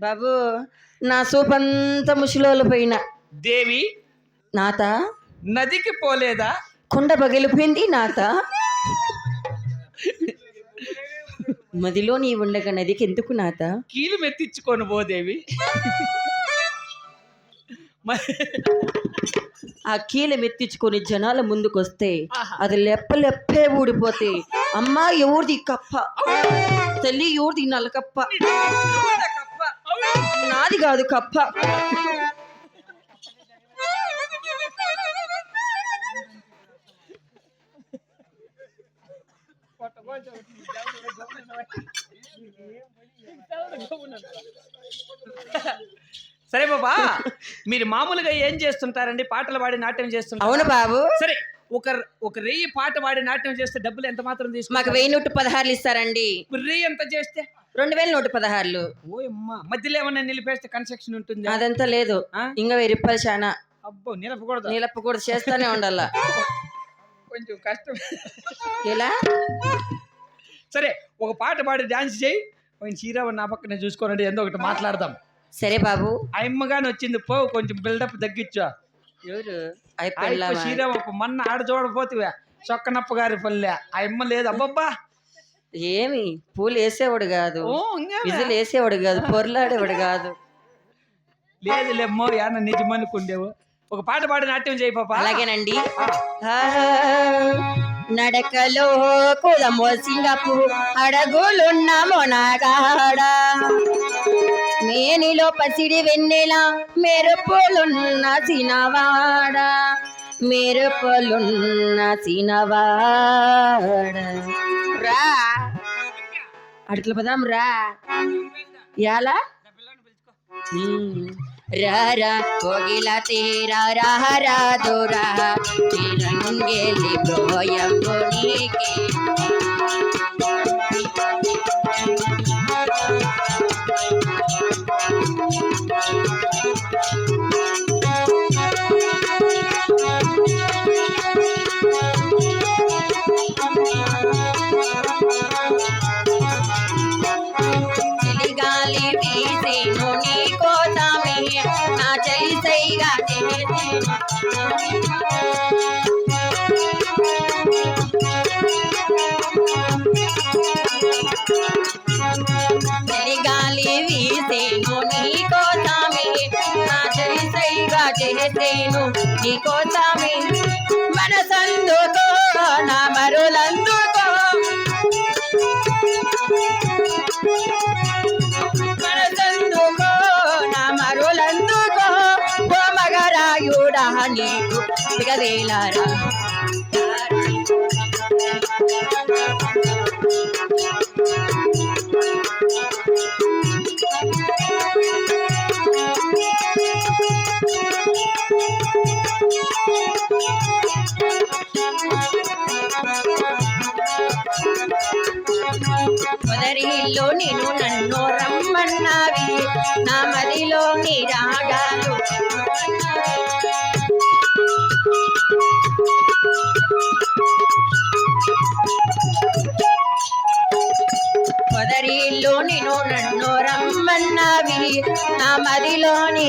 బాబు నా సూపంతా ముసిలోలు పోయిన. దేవి? నాత? నదికి పోలేదా? కుండ పగిలిపోయింది నాత? మదిలో నీ ఉండగా నదికి ఎందుకు నాత? కీలు మెత్తించుకొని పో దేవి. మ- ఆ కీల మెత్తించుకొని జనాల ముందుకొస్తే. అది లెప్ప లెప్పే ఊడిపోతే అమ్మా ఎవరిది కప్ప? తల్లి ఎవరిది ఈ నల్లకప్ప నాది కాదు కప్ప. సరే బాబా మీరు మామూలుగా ఏం చేస్తుంటారండి? పాటలు పాడి నాట్యం చేస్తుంటారు? అవును బాబు. సరే ఒక ఒక రెయ్యి పాట పాడి నాట్యం చేస్తే డబ్బులు ఎంత మాత్రం మాకు తీసుకుంటారు వెయ్యి నూట పదహారులు ఇస్తారండి. రెయ్యి ఎంత చేస్తే? రెండు వేల నూట పదహారులు. ఓ అమ్మా మధ్యలో ఏమన్నా నిలిపేస్తే కన్స్ట్రక్షన్ ఉంటుంది? అదంతా లేదు? ఇంకా వెయ్యి రూపాయలు చాలా అబ్బో నిలపకూడదు. నీలప్ప కూడా చేస్తానే ఉండాల. కొంచెం కష్టం. ఎలా? సరే ఒక పాట పాడి డాన్స్ చేయి. కొంచెం చీరవ నా పక్కన చూసుకోనండి ఎంతో ఒకటి మాట్లాడదాం. సరే బాబు. అమ్మగాని వచ్చింది పో కొంచెం బిల్డప్ తగ్గించు. ఎవరు? చీరవ మొన్న ఆడ చూడపోతివా చొక్కనప్ప గారి పల్లె ఆ అమ్మ లేదు. అబ్బబ్బా! ఏమి? పూలు వేసేవాడు కాదు? విజులు వేసేవాడు కాదు పొరలాడేవాడు కాదు. లేదు లేమ్మో యాన నిజమనుకుండేవు ఒక పాట పాడి నాట్యం చేయి పాప. అలాగేనండి. నడకలో కులమో సింగపు అడగులున్న మొనగాడ మేనిలో పసిడి వెన్నెల మెరుపులున్న సినవాడ. మెరుపులున్న సినవాడ. రా. అడుగులు పదాం రా. ఎలా రారా కోగిల తీర రారా దూరా తిరంగేలి బ్రోయంబునికి కొనికి వీసేను నీ కోసమే నా చలి సైగా వీసేను నీ కోసమే నా చలి చేసేను. నీ కోసమే. మనసందుకో నా మరులందుకో మగరాయుడా మొదరిలో నేను నన్ను రమ్మన్నావి నా మదిలో నీ రాగాలు కొదరిలోని నేను నన్ను రమ్మన్నవి నా మదిలో నీ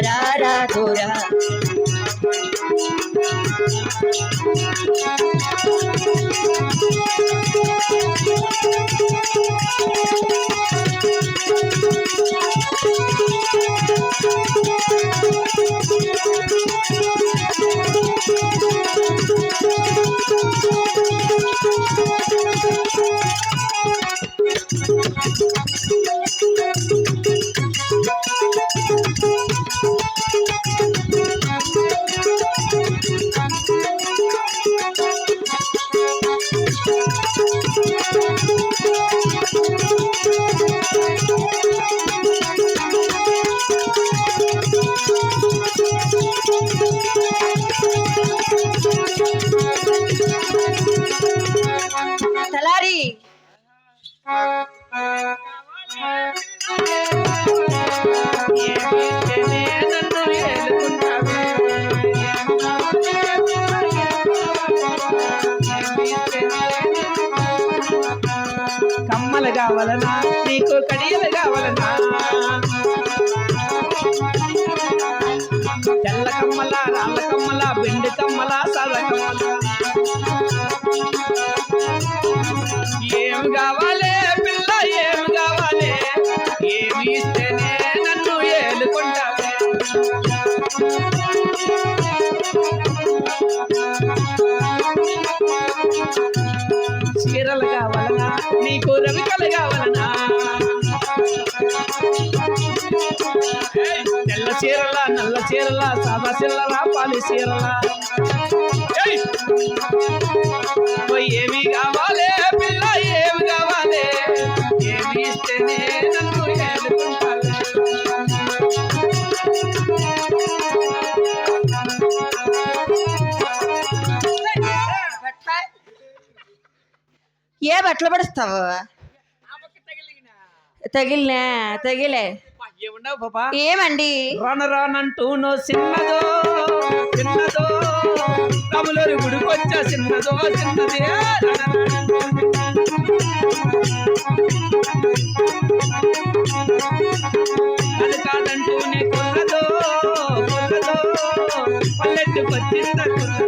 रा रा दो కావాలనా? నీకు కడియలు కావాలనా? తెల్ల కమ్మల రాళ్ళ కమ్మల బెండి కమ్మల సాల కమ్మల. చీరల నల్ల చీరల సాదా చీరల పాలి చీరల. ఏమి కావాలి పిల్ల ఏమి కావాలి? ఏమి ఇస్తేనే నన్ను ఏ బట్టలు పడుస్తావు? తగిలినా? తగిలే. ఏమండి? రాను రానంటూను చిన్నదో చిన్నదో కములూరు గుడికొచ్చా చిన్నదో చిన్నది అది కాదంటూనే కొల్లదో కొల్లదో పల్లెట్టుకొచ్చింద పచ్చి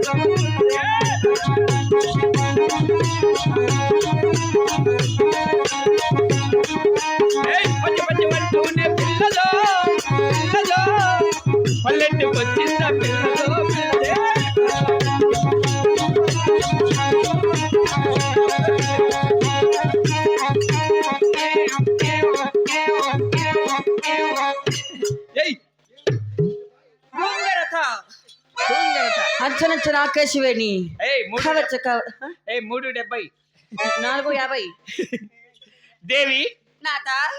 దొంగరట. అంచనంచన ఆకాశవేణి ఏయ్ మూడు డెబ్బై. నాలుగు యాభై. దేవి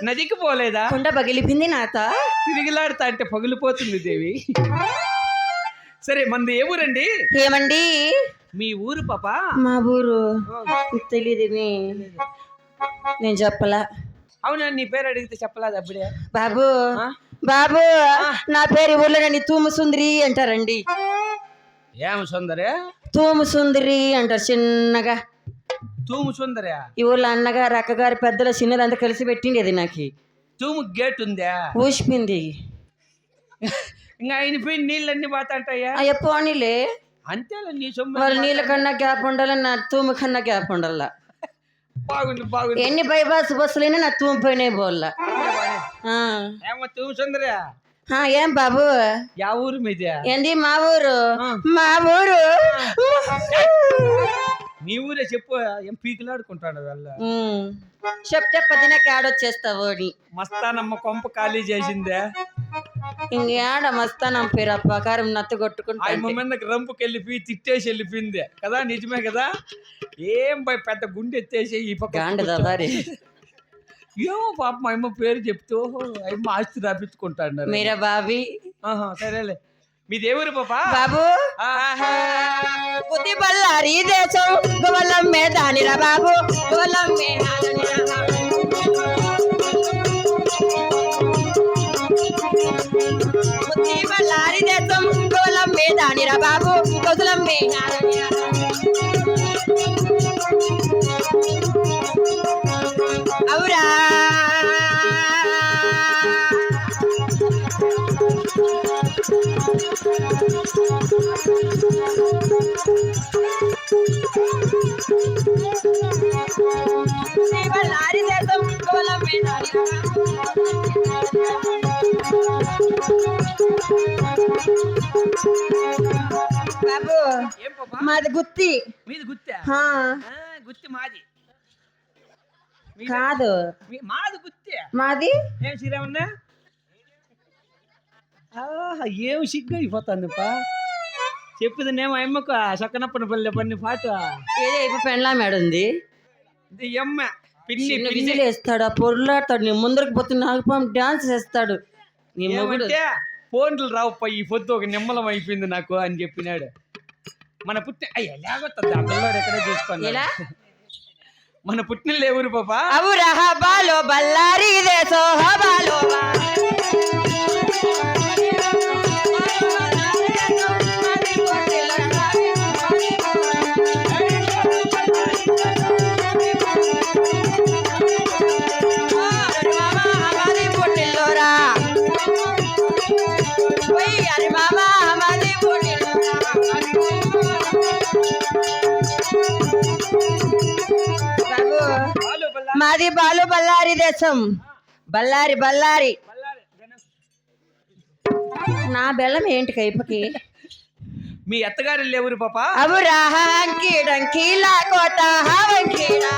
నదికి పోలేదా? కుండ పగిలిపింది నాత? తిరిగిలాడుతా అంటే పగిలిపోతుంది దేవి. సరే మంది ఏ ఊరండి? ఏమండి? మీ ఊరు పాప? మా ఊరు. తెలియదు నేను చెప్పలా. అవునా నీ పేరు అడిగితే చెప్పలేదు అప్పుడే బాబు? బాబు నా పేరు ఊర్లో నన్ను తూము సుందరి అంటారండి. ఏం సుందరే? తూము సుందరి అంటారు చిన్నగా. తూము సుందరే. ఈ అన్నగారు అక్కగారు పెద్దలు చిన్నదంతా కలిసి పెట్టింది అది నాకు. తూము గేట్ ఉందా? ఊసిపోయింది. ఇంకా ఆయన పోయి నీళ్ళన్నీ పోతాంటాయా? పోనీలే. అంతేలా నీ సొమ్ము వాళ్ళ నీళ్ళ కన్నా గ్యాప్ ఉండాలి నా తూము కన్నా గ్యాప్ ఉండాల? బాగుంది బాగుంది. ఎన్ని బైపాస్ బస్సులైనా నా తూము పోయినాయి బోల్లా ఆ. ఏమో తూము సుందరే. ఏం బాబు? యా ఊరు మీదే. ఏంది మా ఊరు. మా ఊరు? మీ ఊరే చెప్పు ఏం పీకులాడుకుంటాడు వాళ్ళ. చెప్తే పదిన క్యాడొచ్చేస్తావు అని. మస్తానమ్మ కొంప ఖాళీ చేసిందే. ఇంకేడ మస్తానం పేరు? ఆ ప్రకారం నత్త కొట్టుకుంటా ఆయన మీదకి రంపుకి వెళ్ళిపోయి తిట్టేసి వెళ్ళిపోయింది కదా నిజమే కదా? ఏం భయ పెద్ద గుండె ఎత్తేసి ఈ పక్క గాండదా వారి ఏమో పాప మా అమ్మ పేరు చెప్తూ అమ్మ ఆస్తి రాపించుకుంటాడు మీరా బాబీ? ఆహా, సరేలే. మీ దేవురు పాప బాబు. బుద్ధి బల్లారి దేశం గోలం మేదానిరా బాబు. గోలం మేదానిరా బాబు. బుద్ధి బల్లారి దేశం గోలం మేదానిరా బాబు. గోలం మేదానిరా అవురా. బాబు మాది గుత్తి. మీది గుత్తా? గుత్తి మాది. కాదు. మాది గుత్తే. మాది? ఏం శ్రీరామన్నా? ఏం సిగ్గు అయిపోతుంది పా. చెప్పుది నేమో అమ్మకు సక్కనప్పని పల్లె పన్ని పాట. ఏదో ఇప్పుడు ఇది ఎమ్మ పిన్ని విజిల్ వేస్తాడు ఆ పొరులాడతాడు నీ ముందరకు పోతే నాగపాం డాన్స్ చేస్తాడు. నీ మొగుడు. ఏమంటే ఫోన్లు రావుపా ఈ పొద్దు ఒక నిమ్మలం అయిపోయింది నాకు అని చెప్పినాడు. మన పుట్టి అయ్యా లేకొస్తుంది ఆ పిల్లోడు ఎక్కడే చూసుకోండి ఎలా? మన పుట్టినళ్ళు ఏ ఊరు పాప? అవురా బాలో బల్లారి దేశో బాలో బాలు మాది బాలు బల్లారి దేశం. బల్లారి బల్లారి. నా బెల్లం ఏంటి కైపకి? మీ అత్తగారు ఊరు పాప? అవురా డంకీలా కోట హావంకీడా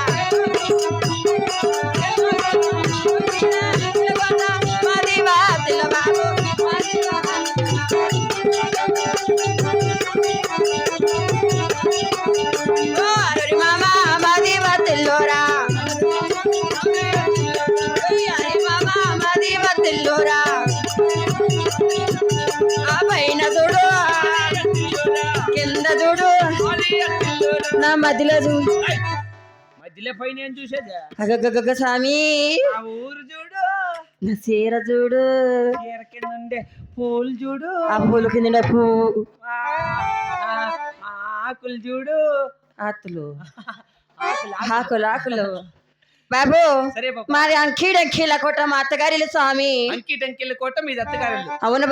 మధ్యలో మధ్యలో పైన ఏం చూసేది. అగగగగ స్వామి. ఊరు చూడు. నా చీర చూడు. చీర కింద ఉండే పూలు చూడు. ఆ పూల కింద పువ్వు ఆకులు చూడు. ఆతులు. ఆకులు ఆకులు. ఆకులు బాబు మాది అంకీడంకీల కొట్ట మా అత్తగారి స్వామి. అంకి టంకిల కోట మీ అత్తగారు అవును